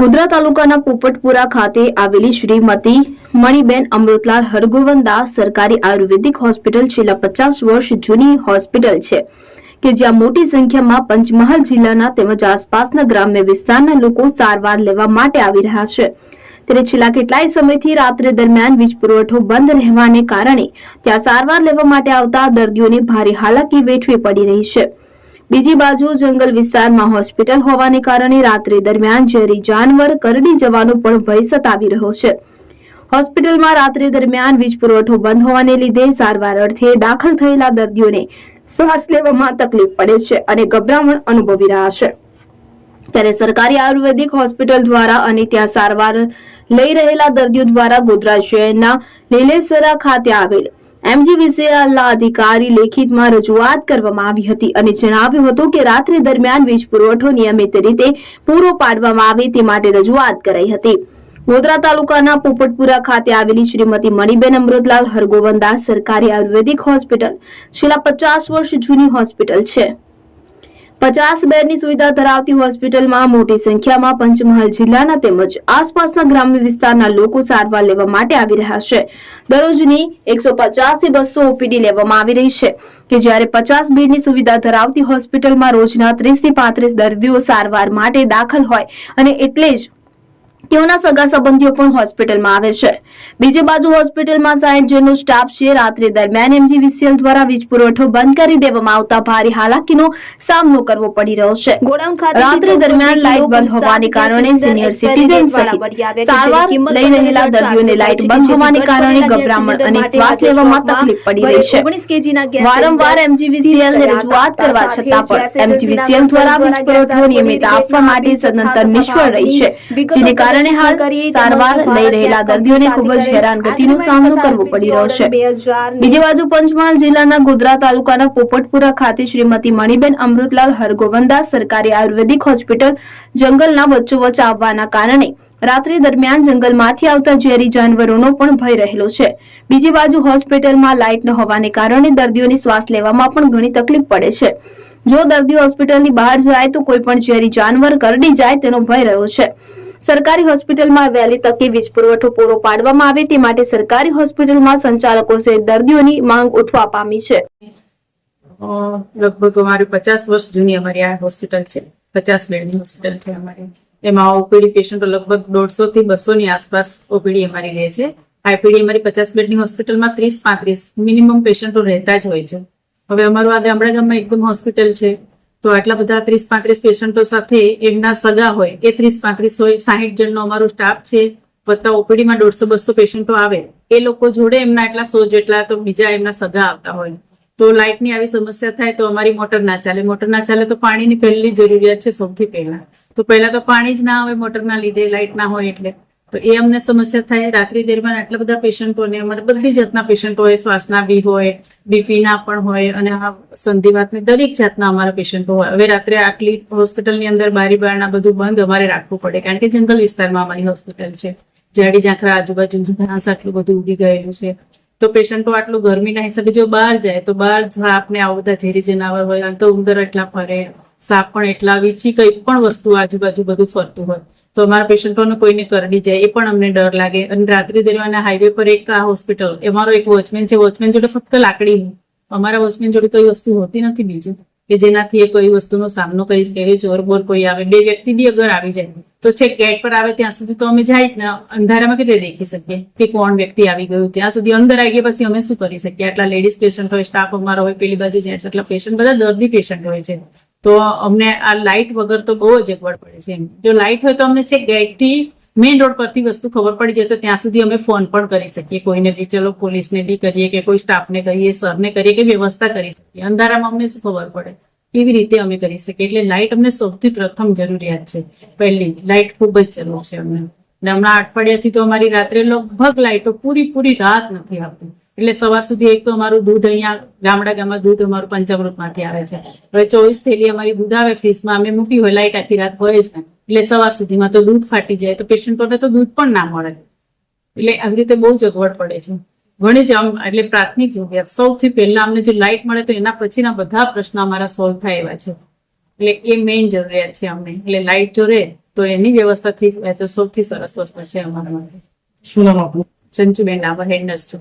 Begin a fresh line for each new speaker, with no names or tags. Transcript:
ગોધરા તાલુકાના પોપટપુરા ખાતે આવેલી શ્રીમતી મણિબેન અમૃતલાલ હરગોવનદાસ સરકારી આયુર્વેદિક હોસ્પિટલ છેલ્લા પચાસ વર્ષ જૂની હોસ્પિટલ છે કે જ્યાં મોટી સંખ્યામાં પંચમહાલ જિલ્લાના તેમજ આસપાસના ગ્રામ્ય વિસ્તારના લોકો સારવાર લેવા માટે આવી રહ્યા છે. ત્યારે છેલ્લા કેટલાય સમયથી રાત્રે દરમિયાન વીજ પુરવઠો બંધ રહેવાને કારણે ત્યાં સારવાર લેવા માટે આવતા દર્દીઓને ભારે હાલાકી વેઠવી પડી રહી છે. બીજી બાજુ જંગલ વિસ્તારમાં હોસ્પિટલ હોવાને કારણે રાત્રે દરમિયાન ઝેરી જાનવર કરડી જવાનો પણ ભય સતાવી રહ્યો છે. હોસ્પિટલમાં રાત્રે દરમિયાન વીજ પુરવઠો બંધ હોવાને લીધે સારવાર અર્થે દાખલ થયેલા દર્દીઓને શ્વાસ લેવામાં તકલીફ પડે છે અને ગભરામણ અનુભવી રહ્યા છે. ત્યારે સરકારી આયુર્વેદિક હોસ્પિટલ દ્વારા અને ત્યાં સારવાર લઈ રહેલા દર્દીઓ દ્વારા ગોધરા શહેરના લીલેસરા ખાતે આવેલ એમજીવીસીએલના અધિકારી લેખિતમાં રજૂઆત કરવામાં આવી હતી અને જણાવ્યું હતું કે રાત્રિ દરમિયાન વીજ પુરવઠો નિયમિત રીતે પૂરો પાડવામાં આવે તે માટે રજૂઆત કરાઈ હતી. ગોધરા તાલુકાના પોપટપુરા ખાતે આવેલી શ્રીમતી મણિબેન અમૃતલાલ હરગોવનદાસ સરકારી આયુર્વેદિક હોસ્પિટલ, છેલ્લા પચાસ વર્ષ જૂની હોસ્પિટલ છે. પચાસ બેડની સુવિધા ધરાવતી હોસ્પિટલમાં મોટી સંખ્યામાં પંચમહાલ જિલ્લાના તેમજ આસપાસના ગ્રામ્ય વિસ્તારના લોકો સારવાર લેવા માટે આવી રહ્યા છે. દરરોજની એકસો થી બસો ઓપીડી લેવામાં આવી રહી છે કે જ્યારે પચાસ બેડની સુવિધા ધરાવતી હોસ્પિટલમાં રોજના ત્રીસથી પાંત્રીસ દર્દીઓ સારવાર માટે દાખલ હોય અને એટલે જ તેઓના સગા સંબંધીઓ પણ હોસ્પિટલમાં આવે છે. બીજી બાજુ હોસ્પિટલમાં સાહીઠ જેનો સ્ટાફ છે. રાત્રે દરમિયાન એમજીવીસીએલ દ્વારા વીજ પુરવઠો બંધ કરી દેવામાં આવતા ભારે હાલાકીનો સામનો કરવો પડી રહ્યો છે. રાત્રે દરમિયાન લાઇટ બંધ હોવાને કારણે સિનિયર સિટીઝન સહિત સારવાર લઈ રહેલા દર્દીઓને લાઇટ બંધ હોવાને કારણે ગભરામણ અને શ્વાસ લેવામાં તકલીફ પડી રહી છે. વારંવાર એમજીવીસીએલ ને રજૂઆત કરવા છતાં પણ એમજીવીસીએલ દ્વારા વીજ પુરવઠો નિયમિત આપવા માટે સદંતર નિષ્ફળ રહી છે. જેને કારણે હાલ સારવાર લઈ રહેલા દર્દીઓને ખૂબ જ હેરાનગતિનો સામનો કરવો પડી રહ્યો છે. બીજી બાજુ પંચમહાલ જિલ્લાના ગોધરા તાલુકાના પોપટપુરા ખાતે શ્રીમતી મણિબેન અમૃતલાલ હરગોવંદા સરકારી આયુર્વેદિક હોસ્પિટલ જંગલના વચ્ચોવચ્ચ આવવાના કારણે રાત્રિ દરમિયાન જંગલમાંથી આવતા ઝેરી જાનવરોનો પણ ભય રહેલો છે. બીજી બાજુ હોસ્પિટલમાં લાઇટ ન હોવાને કારણે દર્દીઓની શ્વાસ લેવામાં પણ ઘણી તકલીફ પડે છે. જો દર્દી હોસ્પિટલની બહાર જાય તો કોઈ પણ ઝેરી જાનવર કરડી જાય તેનો ભય રહ્યો છે. સરકારી હોસ્પિટલમાં વહેલી તકે વીજ પુરવઠો પૂરો પાડવામાં આવે તે માટે સરકારી હોસ્પિટલમાં સંચાલકો સહિત દર્દીઓની માંગ ઉઠવા પામી છે.
લગભગ અમારી પચાસ વર્ષ જૂની અમારી આ હોસ્પિટલ છે. પચાસ બેડની હોસ્પિટલ છે અમારી. એમાં ઓપીડી પેશન્ટો લગભગ દોઢસો થી બસો ની આસપાસ ઓપીડી અમારી રહે છે. આઈપીડી અમારી પચાસ બેડની હોસ્પિટલમાં ત્રીસ પાંત્રીસ મિનિમમ પેશન્ટો રહેતા જ હોય છે. હવે અમારું આ ગામડા ગામમાં એકદમ હોસ્પિટલ છે. તો આટલા બધા ત્રીસ પાંત્રીસ પેશન્ટો સાથે એમના સગા હોય, એ ત્રીસ પાંત્રીસ હોય, સાહીઠ જણનો અમારો સ્ટાફ છે, વત્તા ઓપીડીમાં દોઢસો બસો પેશન્ટો આવે, એ લોકો જોડે એમના એટલા સો જેટલા તો બીજા એમના સગા આવતા હોય. તો લાઇટની આવી સમસ્યા થાય તો અમારી મોટર ના ચાલે. મોટર ના ચાલે તો પાણીની પહેલી જરૂરિયાત છે સૌથી પહેલા. તો પહેલા તો પાણી જ ના આવે મોટરના લીધે લાઇટ ના હોય એટલે. તો એ અમને સમસ્યા થાય. રાત્રિ દરમિયાન આટલા બધા પેશન્ટોને અમારે બધી જાતના પેશન્ટ હોય, શ્વાસના બી હોય બીપીના પણ હોય અને આ સંધિવાતની દરેક જાતના અમારા પેશન્ટો હોય. હવે રાત્રે આટલી હોસ્પિટલની અંદર બારી બારણા બધું બંધ અમારે રાખવું પડે, કારણ કે જંગલ વિસ્તારમાં અમારી હોસ્પિટલ છે. ઝાડી ઝાંખરા આજુબાજુ ઘાસ આટલું બધું ઉગી ગયેલું છે. તો પેશન્ટો આટલું ગરમીના હિસાબે જો બહાર જાય, તો બહાર સાપને આવા બધા ઝેરી જનાવર હોય અને તો ઉંદર એટલા ફરે, સાપ પણ એટલા વીચી કઈ પણ વસ્તુ આજુબાજુ બધું ફરતું હોય. તો અમારા પેશન્ટોને કોઈને કરડી જાય, એ પણ અમને ડર લાગે. અને રાત્રિ દરમિયાન હાઈવે પર એક આ હોસ્પિટલ અમારો એક વોચમેન છે, વોચમેન જોડે ફક્ત લાકડી અમારા વોચમેન જોડે કોઈ વસ્તુ હોતી નથી બીજી, કે જેનાથી એ કોઈ વસ્તુનો સામનો કરી શકે ચોર બોર કોઈ આવે. બે વ્યક્તિ બી અગર આવી જાય, તો છે ગેટ પર આવે ત્યાં સુધી તો અમે જાય ને. અંધારામાં કેવી દેખી શકીએ કે કોણ વ્યક્તિ આવી ગયું? ત્યાં સુધી અંદર આવી ગયા પછી અમે શું કરી શકીએ? આટલા લેડીઝ પેશન્ટ હોય સ્ટાફ અમારો હોય, પેલી બાજુ જેન્ટ્સ એટલા પેશન્ટ બધા દર્દી પેશન્ટ હોય છે. તો અમને આ લાઇટ વગર તો બહુ જ અગવડ પડે છે જો લાઇટ હોય તો અમને છે ગેટથી મેઇન રોડ પરથી વસ્તુ ખબર પડી જાય તો ત્યાં સુધી અમે ફોન પણ કરી શકીએ. કોઈને બી ચલો પોલીસને બી કરીએ કે કોઈ સ્ટાફને કહીએ સરને કરીએ કે વ્યવસ્થા કરી શકીએ. અંધારામાં અમને શું ખબર પડે? કેવી રીતે અમે કરી શકીએ? એટલે લાઇટ અમને સૌથી પ્રથમ જરૂરિયાત છે. પહેલી લાઇટ ખૂબ જ જરૂર છે અમને. અને હમણાં અઠવાડિયાથી તો અમારી રાત્રે લગભગ લાઇટો પૂરી પૂરી રાત નથી આવતી. એટલે સવાર સુધી એક તો અમારું દૂધ અહીંયા ગામડા ગામમાં દૂધ અમારું પંચામૃતમાંથી આવે છે. હવે ચોવીસ થેલી અમારી દૂધ આવે ફ્રીજમાં અમે મૂકી હોય લાઇટ આખી રાત હોય ને. એટલે સવાર સુધીમાં તો દૂધ ફાટી જાય તો પેશન્ટોને તો દૂધ પણ ના મળે. એટલે આવી રીતે બહુ જ અગવડ પડે છે. ઘણી જ આમ એટલે પ્રાથમિક જરૂરિયાત સૌથી પહેલા અમને જે લાઇટ મળે તો એના પછીના બધા પ્રશ્નો અમારા સોલ્વ થાય એવા છે. એટલે એ મેઇન જરૂરિયાત છે અમને. એટલે લાઇટ જો રહે તો એની વ્યવસ્થા થઈ જાય તો સૌથી સરસ વસ્તુ છે અમારા માટે.
શું નામ આપણું
ચંચુબેન ડાબર હેડ નર્સ છું.